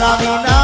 para mi nada.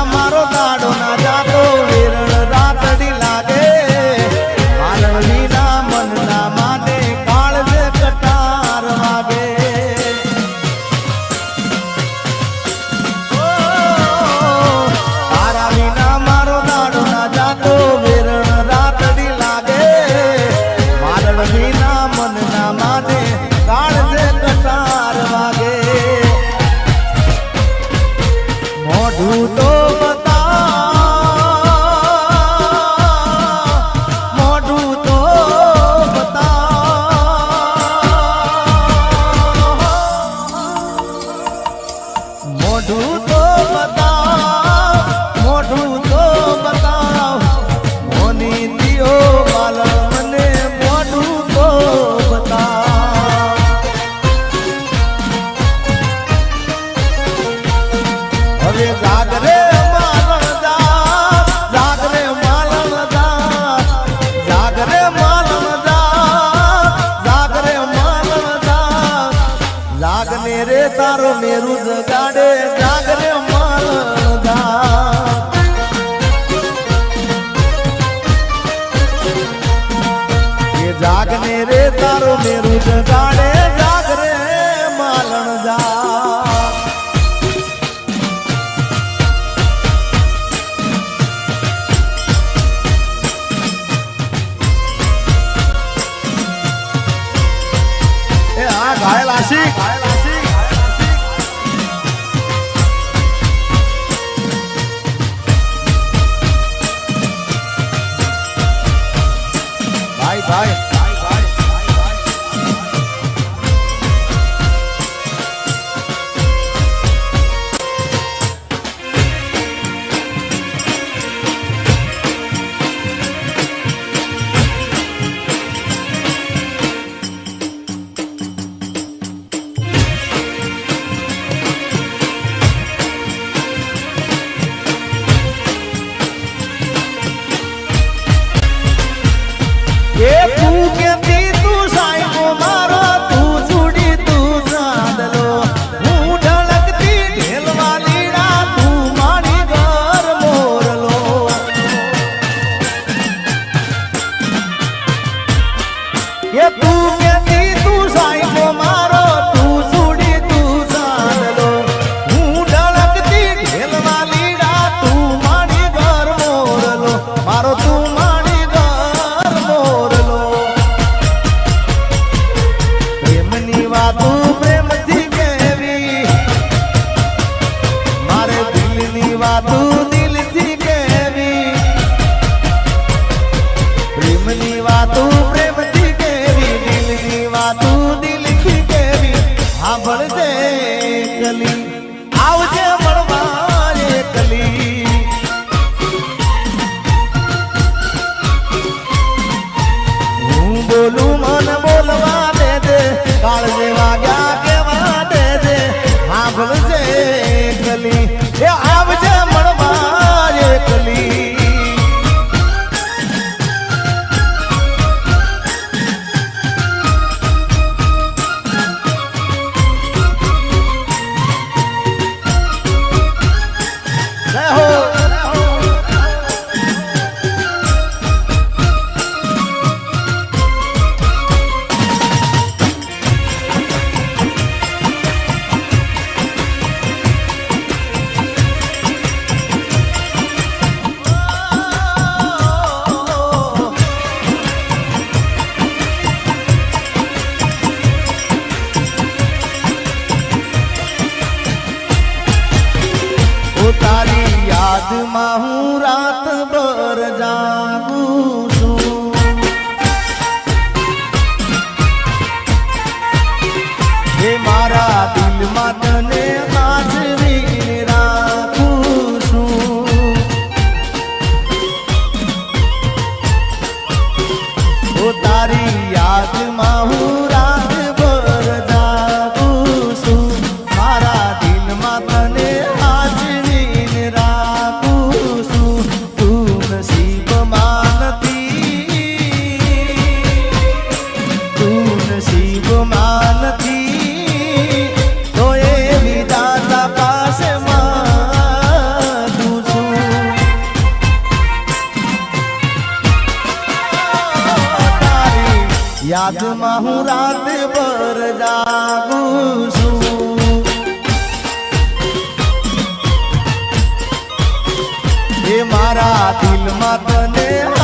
amado. એ મારા દિલમાં તને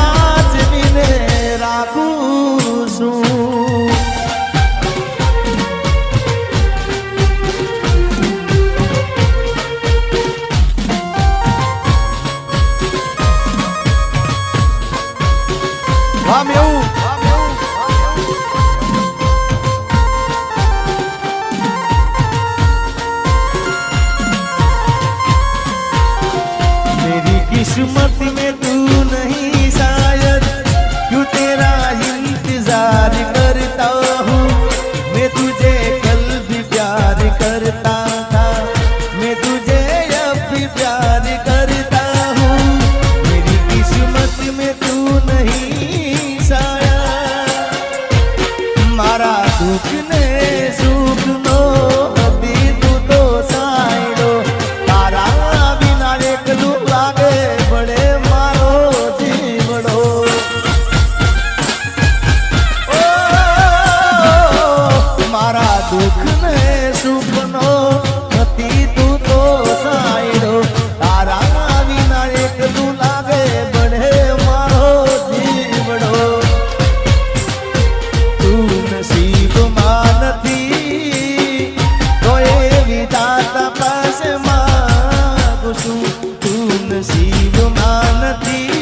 શિવમાં નથી.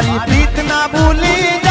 મારી પ્રીત ના ભૂલી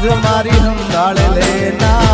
રોજ મારી સંભાળ લેનારી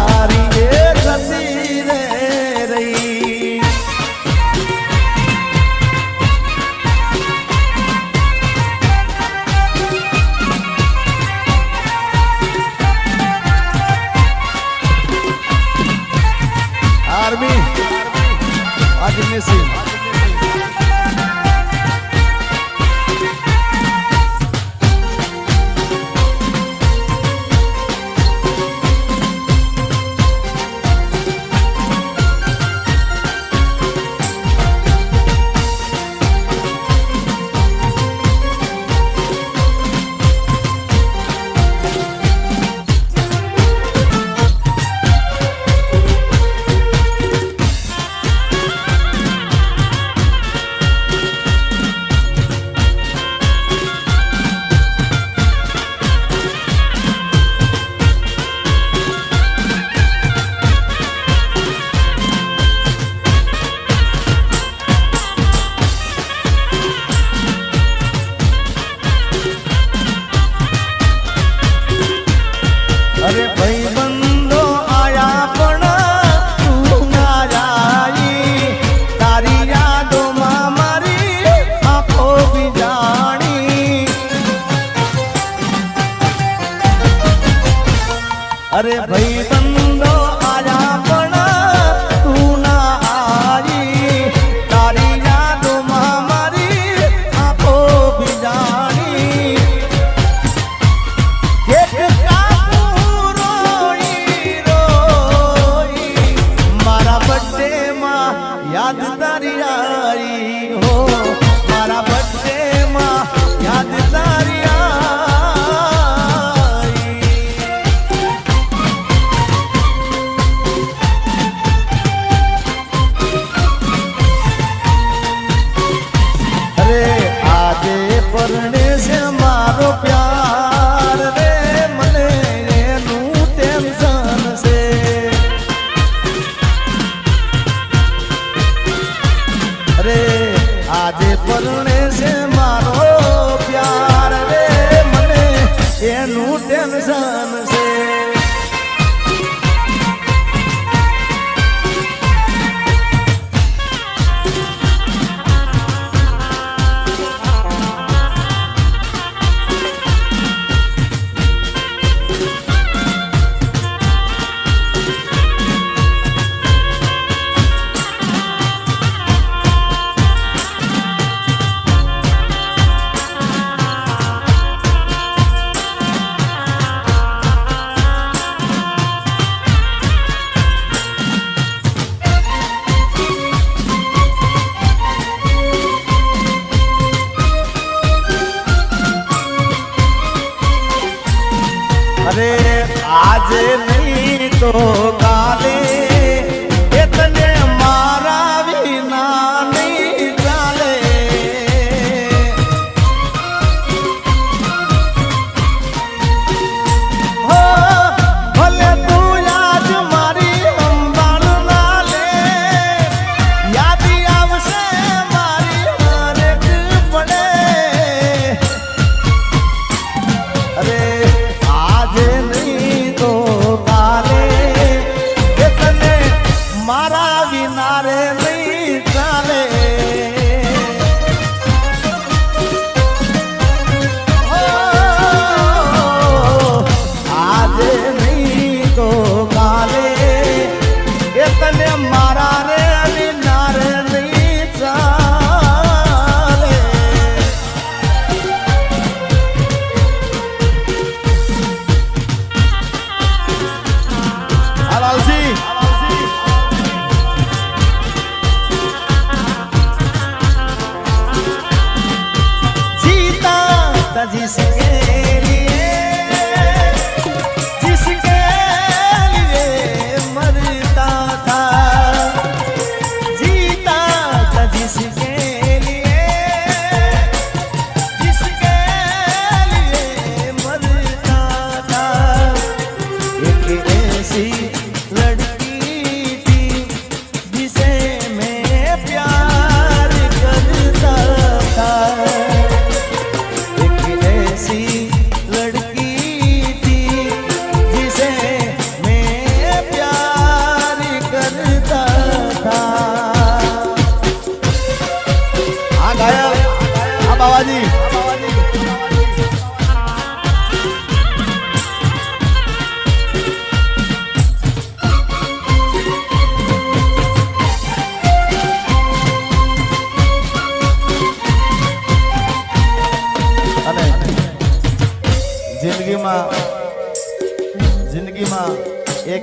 અરે ભાઈ બંધો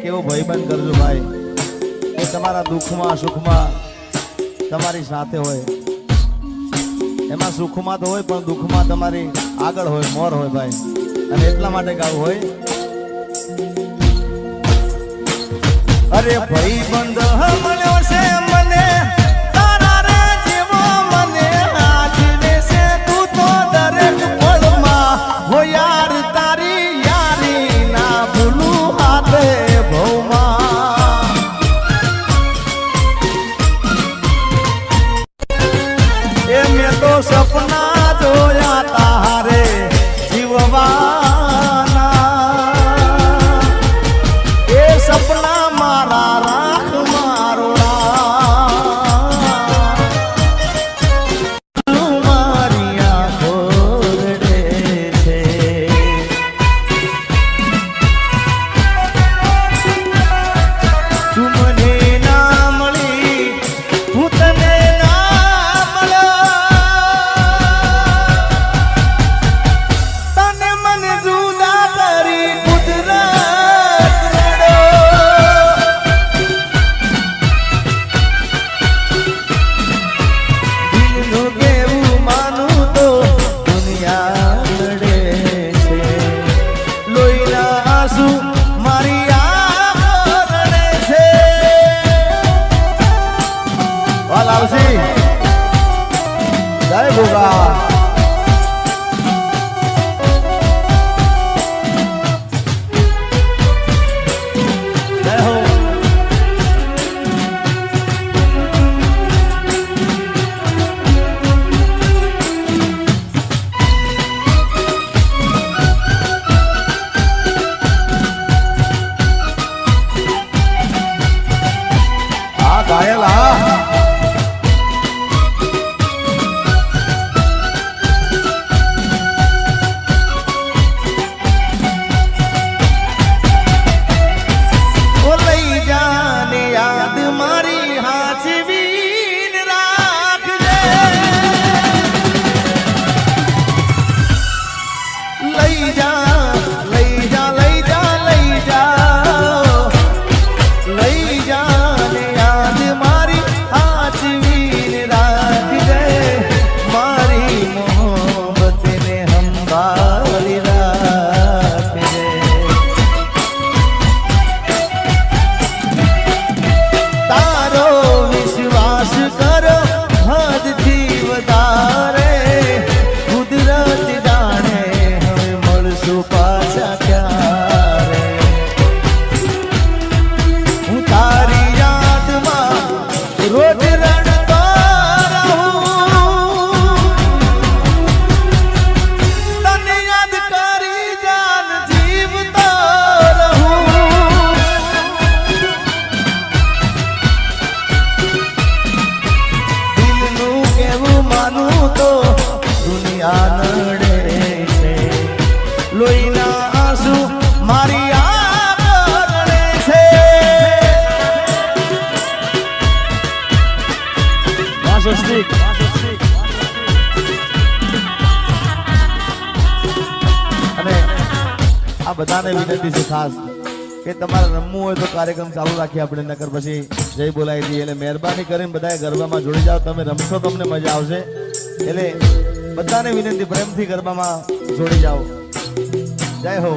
કેવો એવો ભાઈબંધ કરજો ભાઈ. એ તમારા દુઃખમાં, સુખમાં તમારી સાથે હોય. એમાં સુખમાં તો હોય, પણ દુઃખમાં તમારી આગળ હોય, મોર હોય ભાઈ. અને એટલા માટે ગાવું હોય. અરે ભાઈ બંધ અને આ બધાને વિનંતી છે ખાસ કે તમારે રમવું હોય તો કાર્યક્રમ ચાલુ રાખીએ આપણે, નકર પછી જય બોલાવી દઈએ એટલે મહેરબાની કરીને બધા ગરબામાં જોડી જાઓ. તમે રમશો તમને મજા આવશે. એટલે બધાને વિનંતી, પ્રેમથી ગરબામાં જોડી જાઓ. જય હો.